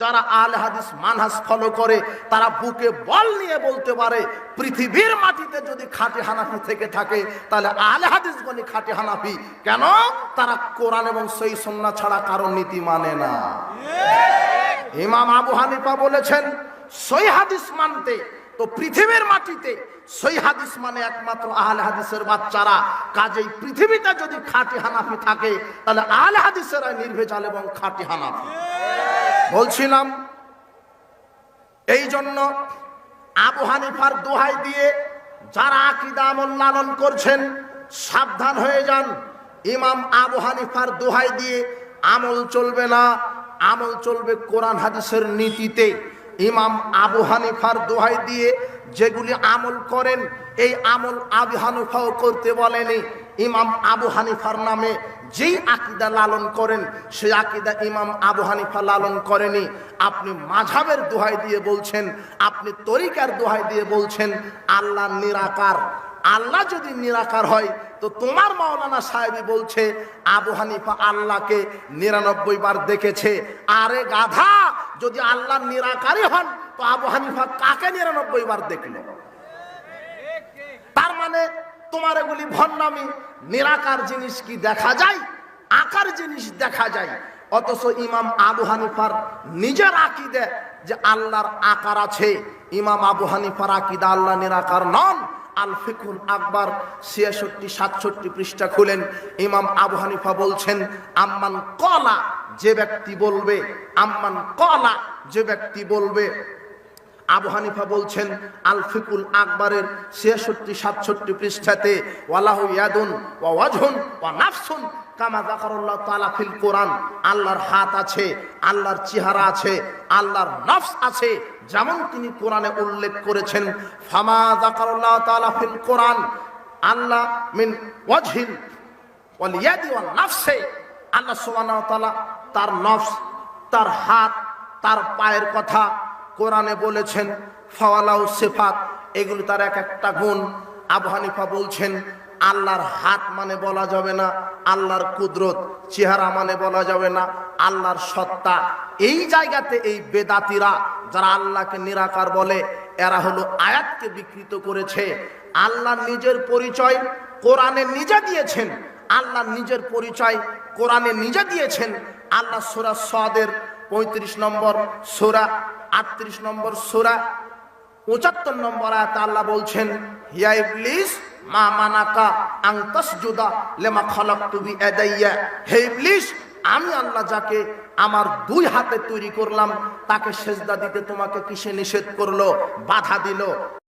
যারা আল হাদিস মানহাস ফলো করে, তারা বুকে বল নিয়ে বলতে পারে, পৃথিবীর মাটিতে যদি খাঁটি হানাফি থেকে থাকে, তাহলে আল হাদিস গণি খাঁটি হানাফি। কেন? তারা কোরআন এবং সই সন্না ছাড়া কারণ নীতি মানে না। ইমাম আবু হানিফা বলেছেন সই হাদিস মানতে, তো পৃথিবীর মাটিতে সই হাদিস মানে একমাত্র আহলে হাদিসের বাচ্চারা। কাজেই পৃথিবীতে যদি খাঁটি হানাফি থাকে, তাহলে আহলে হাদিসেরা নির্ভেজাল এবং খাঁটি হানাফি। বলছিলাম এই জন্য আবু হানিফার দোহাই দিয়ে যারা আকিদা আমল লালন করছেন, সাবধান হয়ে যান। ইমাম আবু হানিফার দোহাই দিয়ে আমল চলবে না, আমল চলবে কোরআন হাদিসের নীতিতে। ইমাম আবু হানিফার দোহাই দিয়ে যেগুলি আমল করেন, এই আমল আবু হানিফাও করতে বলেনি। ইমাম আবু হানিফার নামে যেই আকিদা লালন করেন, সেই আকিদা ইমাম আবু হানিফা লালন করেনি। আপনি মাঝাবের দোহাই দিয়ে বলছেন, আপনি তরিকার দোহাই দিয়ে বলছেন, আল্লাহ নিরাকার। আল্লাহ যদি নিরাকার হয়, তো তোমার মাওলানা সাহেবই বলছে, আবু হানিফা আল্লাহকে নিরানব্বই বার দেখেছে। আরে গাধা, যদি আল্লাহ নিরাকারই হন তো আবু হানিফা কাকে নিরানব্বই বার দেখল? তার মানে তোমার এগুলি ভণ্ডামি, নিরাকার জিনিস কি দেখা যায়? আকার জিনিস দেখা যায়। অথচ ইমাম আবু হানিফার নিজের আকিদে যে আল্লাহর আকার আছে, ইমাম আবু হানিফার আকিদা আল্লাহ নিরাকার নন। আল ফিকুল আকবর ছিয়াষট্টি, সাতষট্টি পৃষ্ঠা খুলেন। ইমাম আবু হানিফা বলছেন, আম্মান কলা, যে ব্যক্তি বলবে, আম্মান কলা, যে ব্যক্তি বলবে আবু হানিফা বলছেন আল ফিকুল আকবরের ছিয়াষট্টি, সাতষট্টি পৃষ্ঠাতে, ওয়ালাহু ইয়াদুন ওয়া ওয়াজহুন ওয়া নাফসুন কামা যাকারুল্লাহ তাআলা ফিল কোরআন। আল্লাহর হাত আছে, আল্লাহর চেহারা আছে, আল্লাহর নফস আছে, যেমন তিনি কোরআনে উল্লেখ করেছেন, ফামা যাকারুল্লাহ তাআলা ফিল কোরআন। আল্লাহ মিন ওয়াজহিন ওয়াল ইয়াদি ওয়াল নাফসে। আল্লাহ সুবহানাহু ওয়া তাআলা তার নফস, তার হাত, তার পায়ের কথা কোরআনে বলেছেন, ফাওয়ালাউ সিফাত, এগুলি তার এক একটা গুণ। আবহানিফা বলছেন, আল্লাহর হাত মানে বলা যাবে না, আল্লাহর কুদরত, চেহারা মানে বলা যাবে না, আল্লাহর সত্তা। এই জায়গাতে এই বেদাতিরা, যারা আল্লাহকে নিরাকার বলে, এরা হলো আয়াতকে বিকৃত করেছে। আল্লাহ নিজের পরিচয় কোরআনে নিজে দিয়েছেন। আল্লাহ নিজের পরিচয় কোরআনে নিজে দিয়েছেন। আল্লাহ সুরা সাদের পঁয়ত্রিশ নম্বর সোরা, আটত্রিশ নম্বর সোরা, পঁচাত্তর নম্বর আয়াত আল্লাহ বলছেন, হিয়া ইবলিস মা মানাকা আং তাসজুদা লেমা খালাকতু বিয়াদাইয়া হে ইবলিস, আমি আল্লাহ যাকে আমার দুই হাতে তৈরি করলাম, তাকে সেজদা দিতে তোমাকে কিসে নিষেধ করল? বাধা দিল?